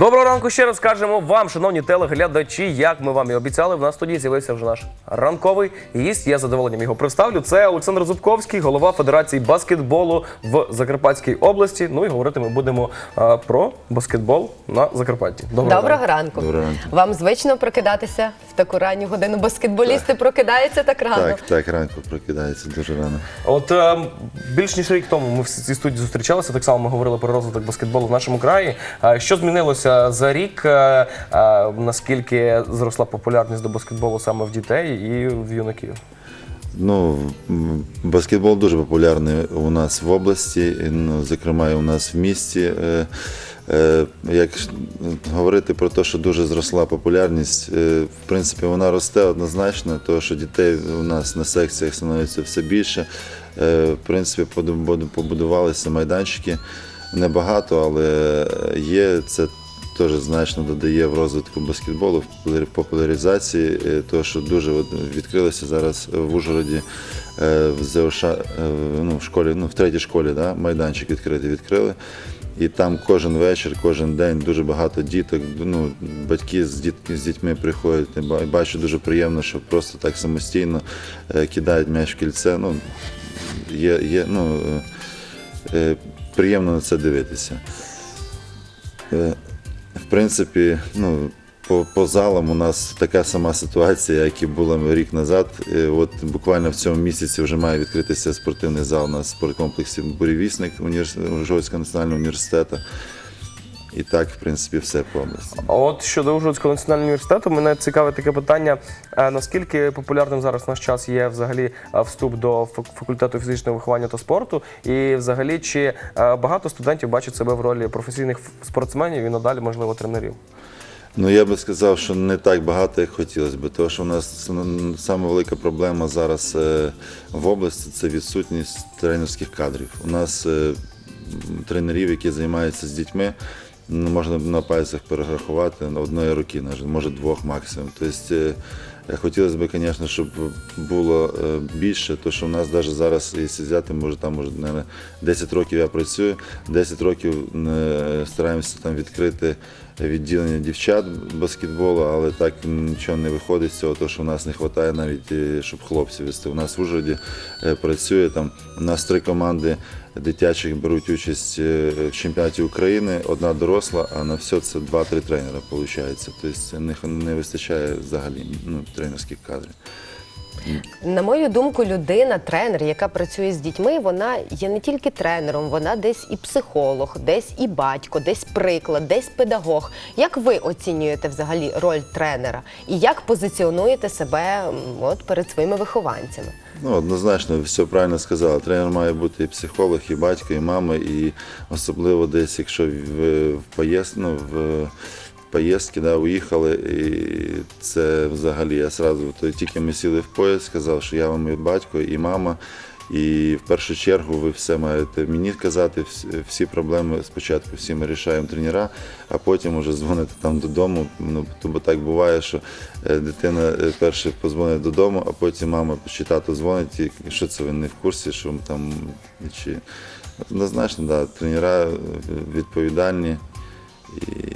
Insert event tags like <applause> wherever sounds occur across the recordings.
Доброго ранку ще раз кажемо вам, шановні телеглядачі. Як ми вам і обіцяли, в нас тоді з'явився вже наш ранковий гість. Я задоволенням його представлю. Це Олександр Зубковський, голова Федерації баскетболу в Закарпатській області. Ну і говорити ми будемо а, про баскетбол на Закарпатті. Доброго, Доброго ранку. Доброго ранку. Вам звично прокидатися в таку ранню годину. Баскетболісти прокидаються так рано. Так, так, ранку прокидається дуже рано. От е, більш ніж рік тому ми в цій студії зустрічалися. Так само ми говорили про розвиток баскетболу в нашому краї. Е, Що змінилося за рік? е, е, Наскільки зросла популярність до баскетболу саме в дітей і в юнаків? Ну, баскетбол дуже популярний у нас в області, ну, зокрема і у нас в місті. Е, е, Як говорити про те, що дуже зросла популярність, е, в принципі, вона росте однозначно, тому що дітей у нас на секціях становиться все більше. Е, В принципі, побудувалися майданчики небагато, але є це теж значно додає в розвитку баскетболу, в популяризації, е, того, що дуже відкрилося зараз в Ужгороді е, в ЗОШ, е, ну, в школі, ну, в третій школі, да, майданчик відкритий відкрили. І там кожен вечір, кожен день дуже багато діток. Ну, батьки з, діт, з дітьми приходять. Ба- бачу дуже приємно, що просто так самостійно кидають м'яч в кільце. Ну, є, є, ну, приємно на це дивитися. Принципі, ну, по, по залам у нас така сама ситуація, як і була рік назад. Е, От буквально в цьому місяці вже має відкритися спортивний зал на спорткомплексі Буревісник універс- Ужгородського національного університету. І так, в принципі, все по області. А От щодо Ужгородського національного університету, мене цікавить таке питання: е, наскільки популярним зараз в наш час є взагалі е, вступ до фак- факультету фізичного виховання та спорту, і взагалі чи е, багато студентів бачать себе в ролі професійних ф- спортсменів і надалі, можливо, тренерів? Ну я би сказав, що не так багато, як хотілося б. Тому що у нас м, саме велика проблема зараз е, в області це відсутність тренерських кадрів. У нас е, м, тренерів, які займаються з дітьми, ну, можна на пальцях перерахувати на одної руки, може двох максимум. Тобто, е, Хотілося б, звісно, щоб було е, більше, тому що в нас навіть зараз, якщо взяти, може там може, наверное, 10 років я працюю, 10 років е, стараємося там відкрити відділення дівчат баскетболу, але так нічого не виходить з цього, тому що в нас не вистачає навіть, е, щоб хлопців вести. У нас в Ужгороді е, працює там, у нас три команди дитячих беруть участь е, в чемпіонаті України, одна доросла, а на все це два-три тренера виходить. Тобто не вистачає взагалі ну, тренерських кадрів. На мою думку, людина, тренер, яка працює з дітьми, вона є не тільки тренером, вона десь і психолог, десь і батько, десь приклад, десь педагог. Як ви оцінюєте взагалі роль тренера і як позиціонуєте себе от перед своїми вихованцями? Ну, однозначно, все правильно сказала. Тренер має бути і психолог, і батько, і мама, і особливо десь, якщо в, в поїзд, ну, в, в поїздки да, уїхали, і це взагалі я сразу, то тільки ми сіли в поїзд, сказав, що я вам і батько, і мама. І в першу чергу ви все маєте мені казати, всі, проблеми спочатку всі ми рішаємо тренера, а потім вже дзвоните там додому. Ну, бо так буває, що е, дитина е, перше позвонить додому, а потім мама чи тато дзвонить, що це ви не в курсі, що там чи однозначно, да, тренера е, відповідальні і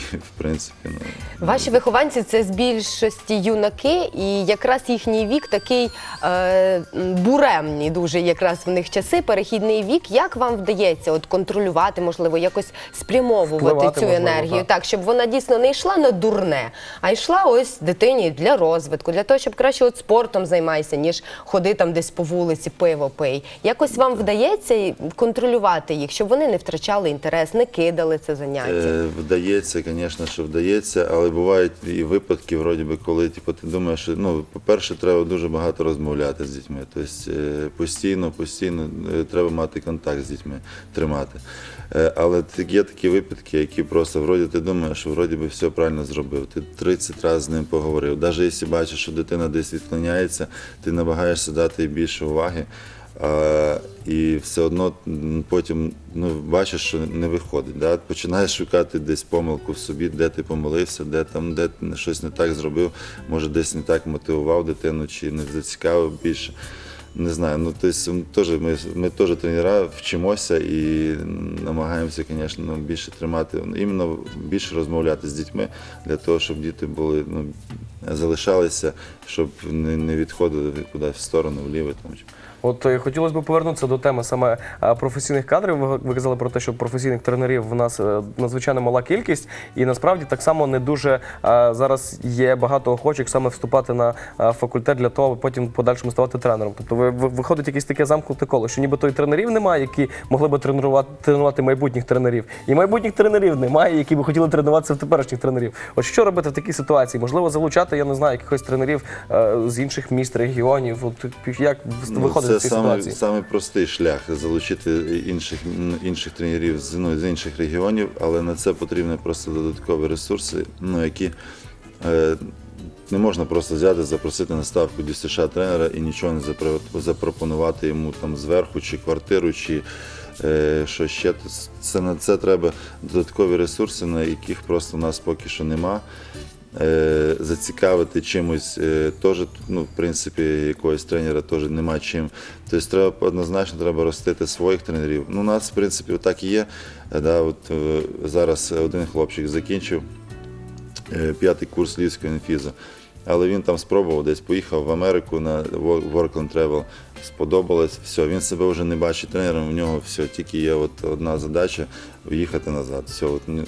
<laughs> в принципі, ну. Ваші вихованці це з більшості юнаки, і якраз їхній вік такий е, буремний, дуже якраз в них часи, перехідний вік. Як вам вдається от контролювати, можливо, якось спрямовувати Впливати, цю можливо, енергію, так. так. щоб вона дійсно не йшла на дурне, а йшла ось дитині для розвитку, для того, щоб краще от спортом займайся, ніж ходи там десь по вулиці, пиво пий. Якось вам вдається контролювати їх, щоб вони не втрачали інтерес, не кидали це заняття. Е, Вдається, звісно, що вдається, але бувають і випадки, вроді би, коли типу, ти думаєш, що ну, по-перше, треба дуже багато розмовляти з дітьми. Тобто е, постійно, постійно е, треба мати контакт з дітьми, тримати. Е, Але є такі випадки, які просто вроді ти думаєш, що вроді би все правильно зробив. Ти 30 разів з ним поговорив. Навіть якщо бачиш, що дитина десь відклоняється, ти намагаєшся дати їй більше уваги. І все одно потім ну, бачиш, що не виходить. Да? Починаєш шукати десь помилку в собі, де ти помилився, де там, де ти щось не так зробив, може десь не так мотивував дитину чи не зацікавив більше. не знаю, ну тобто, теж ми, ми теж тренера вчимося і намагаємося, звісно, ну, більше тримати, іменно більше розмовляти з дітьми для того, щоб діти були, ну, залишалися, щоб не, не відходили кудись в сторону, вліво там. От е, хотілося б повернутися до теми саме е, професійних кадрів. Ви, казали про те, що професійних тренерів в нас е, надзвичайно мала кількість, і насправді так само не дуже зараз є багато охочих саме вступати на факультет для того, аби потім подальшому ставати тренером. Тобто ви, ви- виходить якесь таке замкнуте коло, що нібито і тренерів немає, які могли би тренувати, тренувати майбутніх тренерів, і майбутніх тренерів немає, які би хотіли тренуватися в теперішніх тренерів. От що робити в такій ситуації? Можливо, залучати, я не знаю, якихось тренерів з інших міст, регіонів. От як виходить це саме, саме простий шлях залучити інших, інших тренерів з, ну, з інших регіонів, але на це потрібні просто додаткові ресурси, ну, які е, не можна просто взяти, запросити на ставку ДЮСШ тренера і нічого не запро- запропонувати йому там зверху, чи квартиру, чи е, що ще. Це, на це треба додаткові ресурси, на яких просто в нас поки що нема зацікавити чимось е, теж, ну, в принципі, якогось тренера теж нема чим. Тобто треба однозначно треба ростити своїх тренерів. Ну, у нас, в принципі, так і є. Е, Да, от, е, зараз один хлопчик закінчив е, п'ятий курс львівського інфізу. Але він там спробував десь поїхав в Америку на Work and Travel, сподобалось, все, він себе вже не бачить тренером, у нього все, тільки є от одна задача їхати назад. Все, от, ні-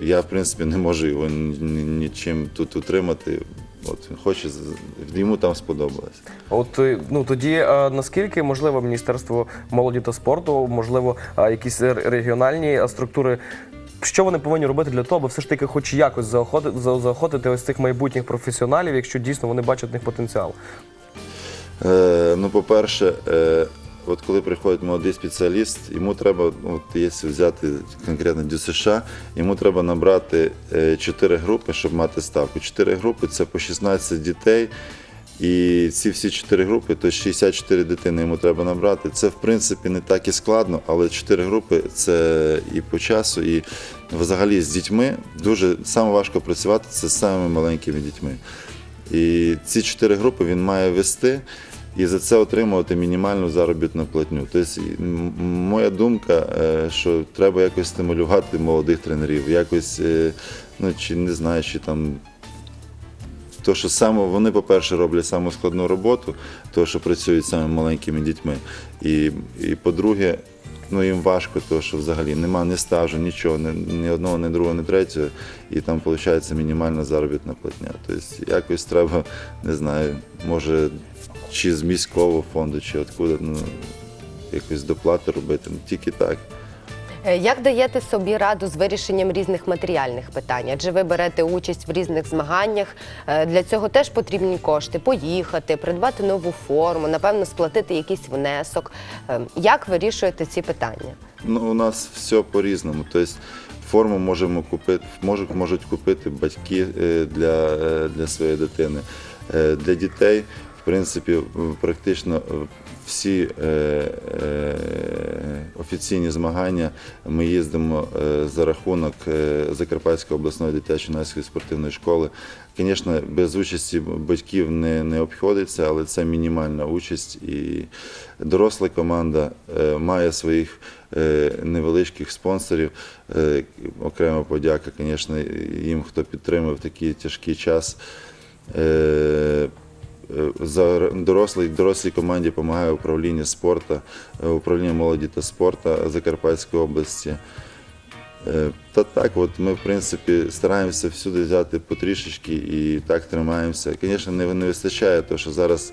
я, в принципі, не можу його ні- ні- нічим тут утримати. От він хоче, йому там сподобалось. От е, ну тоді е, наскільки можливо Міністерство молоді та спорту, можливо, е, якісь регіональні структури. Що вони повинні робити для того, аби все ж таки хоч якось заохотити, заохотити ось цих майбутніх професіоналів, якщо дійсно вони бачать в них потенціал? Е, ну, по-перше, е, от коли приходить молодий спеціаліст, йому треба, от якщо взяти конкретно ДЮСШ, йому треба набрати е, 4 групи, щоб мати ставку. 4 групи це по 16 дітей. І ці всі 4 групи, то 64 дитини йому треба набрати. Це в принципі не так і складно, але 4 групи це і по часу, і взагалі з дітьми дуже саме важко працювати це з самими маленькими дітьми. І ці чотири групи він має вести і за це отримувати мінімальну заробітну платню. Тобто, моя думка, е, що треба якось стимулювати молодих тренерів, якось, е, ну чи не знаю, чи там. То, що саме вони, по-перше, роблять саму складну роботу, то, що працюють самими маленькими дітьми. І, і по-друге, ну їм важко, тому що взагалі нема ні стажу, нічого, ні, ні одного, ні другого, ні третього, і там виходить мінімальна заробітна платня. Тобто якось треба, не знаю, може, чи з міського фонду, чи откуда, ну, якось доплати робити. Ну, тільки так. Е, Як даєте собі раду з вирішенням різних матеріальних питань? Адже ви берете участь в різних змаганнях. Е, Для цього теж потрібні кошти поїхати, придбати нову форму, напевно, сплатити якийсь внесок. Е, Як вирішуєте ці питання? Ну, у нас все по-різному. Тобто форму можемо купити, можуть, можуть купити батьки для, для своєї дитини. Для дітей, принципі, практично е, всі е, е, офіційні змагання ми їздимо е, за рахунок е, Закарпатської обласної дитячо-юнацької спортивної школи. Звісно, без участі батьків не, не обходиться, але це мінімальна участь. І доросла команда е, має своїх е, невеличких спонсорів. Е, окрема подяка, звісно, їм, хто підтримав такий тяжкий час. Е, За дорослій, дорослій команді допомагає управління спорту, е, управління молоді та спорту Закарпатської області. Е, Та так, от ми в принципі стараємося всюди взяти потрішечки і так тримаємося. Звісно, не, не вистачає, тому що зараз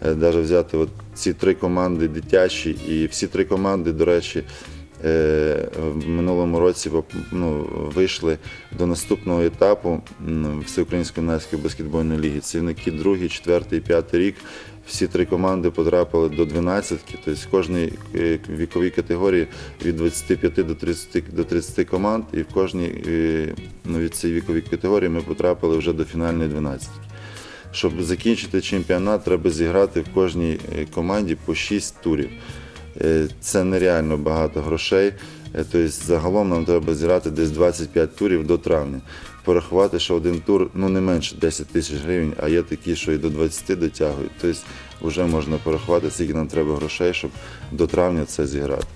навіть взяти от ці три команди дитячі, і всі три команди, до речі, в минулому році ну, вийшли до наступного етапу Всеукраїнської юнацької баскетбольної ліги. Це юнаки другий, четвертий, п'ятий рік. Всі три команди потрапили до 12, тобто в кожній е, віковій категорії від 25 до 30, до 30 команд, і в кожній е, ну, від цієї вікової категорії ми потрапили вже до фінальної 12. Щоб закінчити чемпіонат, треба зіграти в кожній е, команді по 6 турів. Е, Це нереально багато грошей. Е, Тобто загалом нам треба зіграти десь 25 турів до травня. порахувати, що один тур ну не менше 10 тисяч гривень, а є такі, що і до 20 дотягують. Тобто вже можна порахувати, скільки нам треба грошей, щоб до травня це зіграти.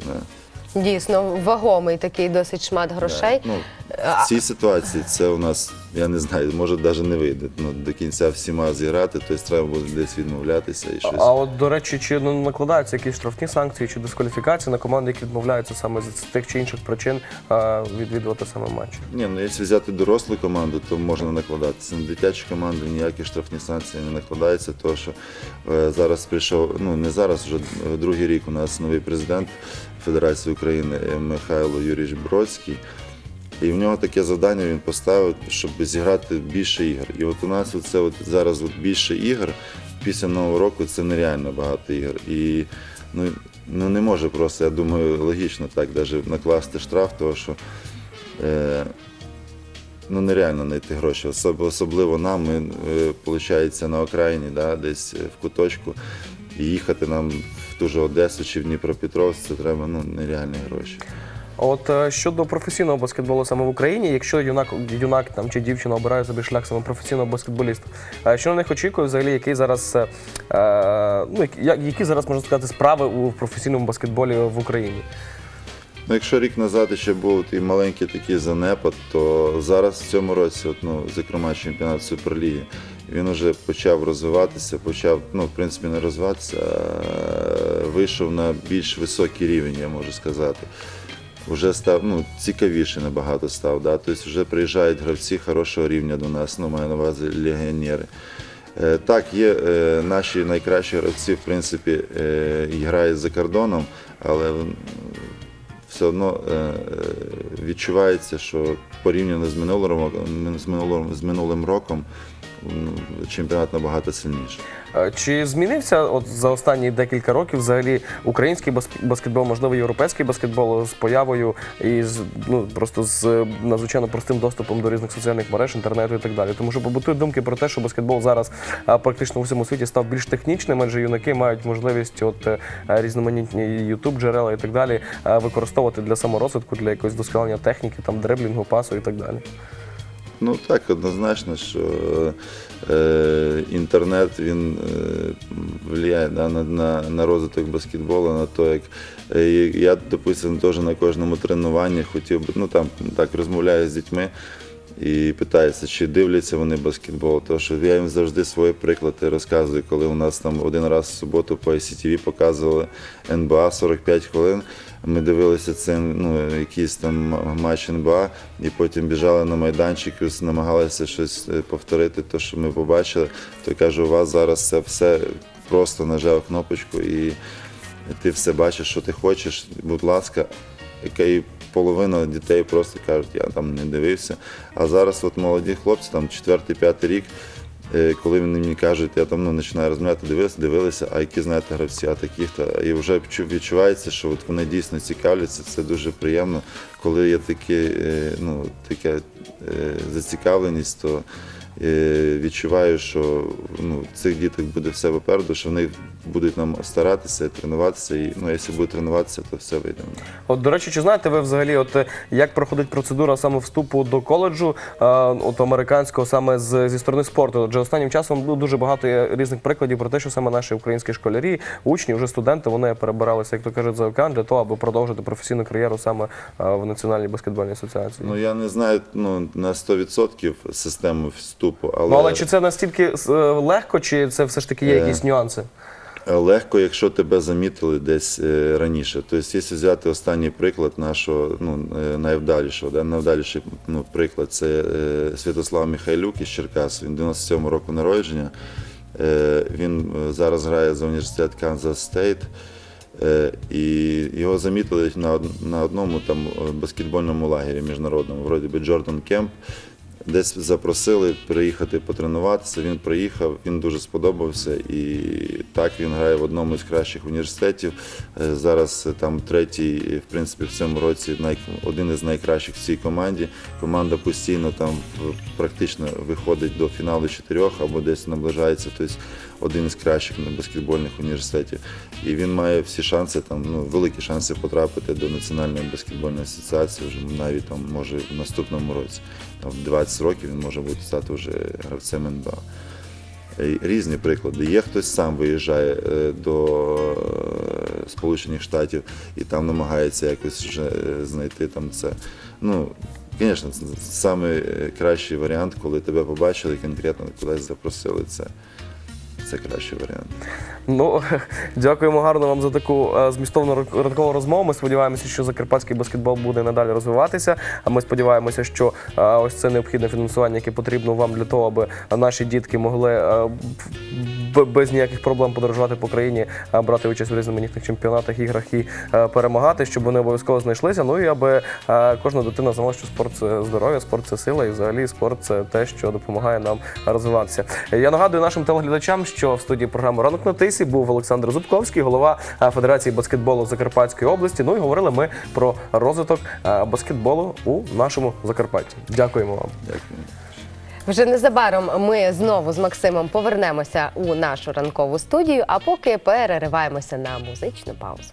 Дійсно, вагомий такий досить шмат грошей. Ну, в цій ситуації це у нас, я не знаю, може навіть не вийде. Ну, до кінця всіма зіграти, тобто треба буде десь відмовлятися і щось. А от, до речі, чи ну, накладаються якісь штрафні санкції чи дискваліфікації на команди, які відмовляються саме з тих чи інших причин е, відвідувати саме матчі? Ні, ну якщо взяти дорослу команду, то можна накладатися. На дитячу команду ніякі штрафні санкції не накладаються, тому що е, зараз прийшов, ну не зараз, вже другий рік у нас новий президент Федерації України Михайло Юрійович Бродський. І в нього таке завдання він поставив, щоб зіграти більше ігор. І от у нас це от зараз от більше ігор після Нового року це нереально багато ігор. І ну, ну не може просто, я думаю, логічно так навіть накласти штраф, тому що е, ну, нереально знайти гроші. Особ- особливо нам, ми, виходить, на окраїні, да, десь е, в куточку. І їхати нам в ту же Одесу чи в Дніпропетровськ, це треба ну, нереальні гроші. От е, щодо професійного баскетболу саме в Україні, якщо юнак, юнак там чи дівчина обирає собі шлях саме професійного баскетболіста, е, що на них очікує взагалі, який зараз е, ну які, зараз можна сказати справи у професійному баскетболі в Україні? Ну, якщо рік назад ще був такий маленький такий занепад, то зараз в цьому році, от, ну, зокрема, чемпіонат Суперліги, він вже почав розвиватися, почав, ну, в принципі, не розвиватися, а вийшов на більш високий рівень, я можу сказати. Вже став ну, цікавіше набагато став. Да? Тобто вже приїжджають гравці хорошого рівня до нас, ну, маю на увазі легіонери. Е, Так, є е, наші найкращі гравці, в принципі, е, і грають за кордоном, але все одно відчувається, що порівняно з минулим з минулим, роком чемпіонат набагато сильніший. Е, Чи змінився от за останні декілька років взагалі український баскетбол, можливо, європейський баскетбол з появою і з ну просто з е, надзвичайно простим доступом до різних соціальних мереж, інтернету і так далі. Тому що побутують думки про те, що баскетбол зараз практично у всьому світі став більш технічним, адже юнаки мають можливість от е, різноманітні ютуб джерела і так далі е, використовувати для саморозвитку, для якогось досконалення техніки, там дриблінгу, пасу і так далі. Ну так, однозначно, що е, інтернет він е, впливає да, на, на, на розвиток баскетболу, на то, як е, я, допустимо, теж на кожному тренуванні хотів би, ну там так розмовляю з дітьми і питаюся, чи дивляться вони баскетбол. Тому що я їм завжди свої приклади розказую, коли у нас там один раз в суботу по ICTV показували НБА 45 хвилин. Ми дивилися це ну, якийсь там матч НБА, і потім біжали на майданчик, намагалися щось е, повторити, те, що ми побачили. То кажу, у вас зараз це все просто нажав кнопочку і ти все бачиш, що ти хочеш. Будь ласка, яка і половина дітей просто кажуть, я там не дивився. А зараз от молоді хлопці, там четвертий, п'ятий рік. е, Коли вони мені кажуть, я там ну, починаю розмовляти, дивилися, дивилися, а які знаєте гравці, а таких то і вже відчувається, що от вони дійсно цікавляться. Це дуже приємно. Коли є таке, е, ну, така е, зацікавленість, то відчуваю, що ну, цих діток буде все попереду, що вони будуть нам старатися, тренуватися. І ну, якщо будуть тренуватися, то все вийде. От, до речі, чи знаєте ви взагалі, от е, як проходить процедура саме вступу до коледжу, е, от американського саме з, зі сторони спорту? Адже останнім часом ну, дуже багато є різних прикладів про те, що саме наші українські школярі, учні, вже студенти, вони перебиралися, як то кажуть, за океан для того, аби продовжити професійну кар'єру саме е, в Національній баскетбольній асоціації. Ну я не знаю ну, на 100% систему вступу, але, Ну, але чи це настільки е, легко, чи це все ж таки є Е, якісь нюанси? Легко, якщо тебе замітили десь е, раніше. Тобто, якщо взяти останній приклад нашого ну, е, найвдалішого, да, найвдаліший ну, приклад це е, Святослав Михайлюк із Черкас, він 97 року народження. Він зараз грає за університет Канзас Стейт. І його замітили на, на одному там баскетбольному лагері міжнародному, вроді би Джордан Кемп. Десь запросили приїхати потренуватися. Він приїхав, він дуже сподобався. І так він грає в одному з кращих університетів. Е, Зараз е, там третій, е, в принципі, в цьому році один із найкращих в цій команді. Команда постійно там практично виходить до фіналу чотирьох або десь наближається. Тобто один із кращих баскетбольних університетів. І він має всі шанси, там, ну, великі шанси потрапити до Національної баскетбольної асоціації вже навіть там, може в наступному році. Там, в 20 років він може бути стати вже гравцем НБА. Різні приклади. Є хтось сам виїжджає е, до е, Сполучених Штатів і там намагається якось вже е, знайти там це. Ну, звісно, саме кращий варіант, коли тебе побачили і конкретно кудись запросили, це, це кращий варіант. Ну, <laughs> дякуємо гарно вам за таку е, змістовну ран- ранкову розмову. Ми сподіваємося, що закарпатський баскетбол буде надалі розвиватися. А ми сподіваємося, що е, ось це необхідне фінансування, яке потрібно вам для того, аби наші дітки могли е, без ніяких проблем подорожувати по країні, брати участь в різноманітних чемпіонатах, іграх і е, перемагати, щоб вони обов'язково знайшлися. Ну і аби е, кожна дитина знала, що спорт це здоров'я, спорт це сила, і взагалі спорт це те, що допомагає нам розвиватися. Я нагадую нашим телеглядачам, що в студії програми Ранок на тисі був Олександр Зубковський, голова е, Федерації баскетболу Закарпатської області. Ну і говорили ми про розвиток баскетболу у нашому Закарпатті. Дякуємо вам. Дякую. Вже незабаром ми знову з Максимом повернемося у нашу ранкову студію, а поки перериваємося на музичну паузу.